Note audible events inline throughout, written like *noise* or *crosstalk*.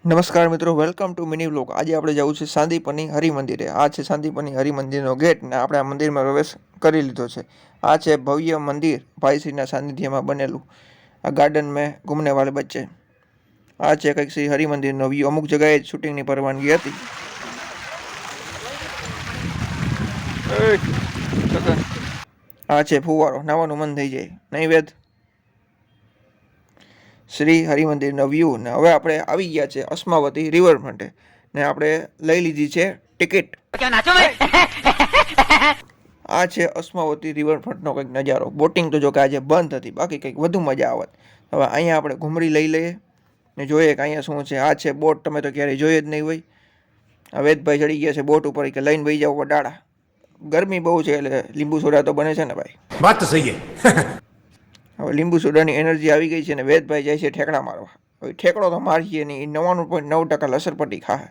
નમસ્કાર મિત્રો welcome to mini blog આજે આપણે જવું છે સાંદીપની હરિમંદિરે આ છે સાંદીપની હરિમંદિરનો ગેટ ને આપણે આ મંદિરમાં પ્રવેશ કરી લીધો છે. આ છે ભવ્ય મંદિર ભાઈશ્રીના સાનિધ્યમાં બનેલું. આ ગાર્ડન મેં ઘૂમને વાલે બચ્ચે. આ છે કંઈક શ્રી હરિમંદિરનો વ્યૂ અમુક જગ્યાએ જ શૂટિંગની પરવાનગી હતી. આ છે ફુવારો. નાવાનું મન થઈ જાય. નહીં વેદ શ્રી હરિમંદિરનો વ્યૂ ને હવે આપણે આવી ગયા છે અસ્માવતી રિવરફ્રન્ટે ને આપણે લઈ લીધી છે ટિકિટ. આ છે અસ્માવતી રિવરફ્રન્ટનો કંઈક નજારો. બોટિંગ તો જો કે આજે બંધ હતી. બાકી કંઈક વધુ મજા આવત. હવે અહીંયા આપણે ઘૂમરી લઈ લઈએ. ને જોઈએ કે અહીંયા શું છે. આ છે બોટ. તમે તો ક્યારેય જોઈએ જ નહીં હોય. વેદભાઈ ચડી ગયા છે બોટ ઉપર. કે લઈને ભાઈ જાવ ડાળા ગરમી બહુ છે એટલે લીંબુ સોડા તો બને છે ને ભાઈ? વાત તો સહી *laughs* હવે લીંબુ સોડાની એનર્જી આવી ગઈ છે અને વેદભાઈ જાય છે ઠેકડા મારવા. હવે ઠેકડો તો મારીએ નહીં નવ્વાણું પોઈન્ટ નવ ટકા લસરપટ્ટી ખાય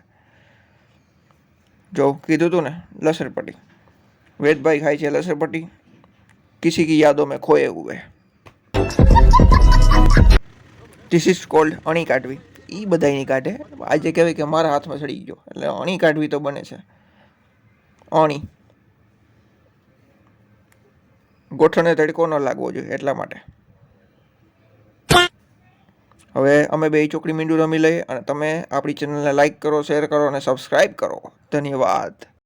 જો કીધું તું ને, લસરપટ્ટી. વેદભાઈ ખાય છે લસરપટ્ટી. કિસી કી યાદો મેં ખોએ હુએ. ધીસ ઇઝ કોલ્ડ અણી કાઢવી. એ બધાયની કાઢે. આજે કહેવાય કે મારા હાથમાં સડી ગયો. એટલે અણી કાઢવી તો બને છે. અણી. ગોઠણે તડકો ન લાગવો જોઈએ એટલા માટે. હવે અમે બે ચોકડી મીંડું રમી લઈએ અને તમે આપણી ચેનલને લાઈક કરો શેર કરો અને સબસ્ક્રાઈબ કરો. ધન્યવાદ.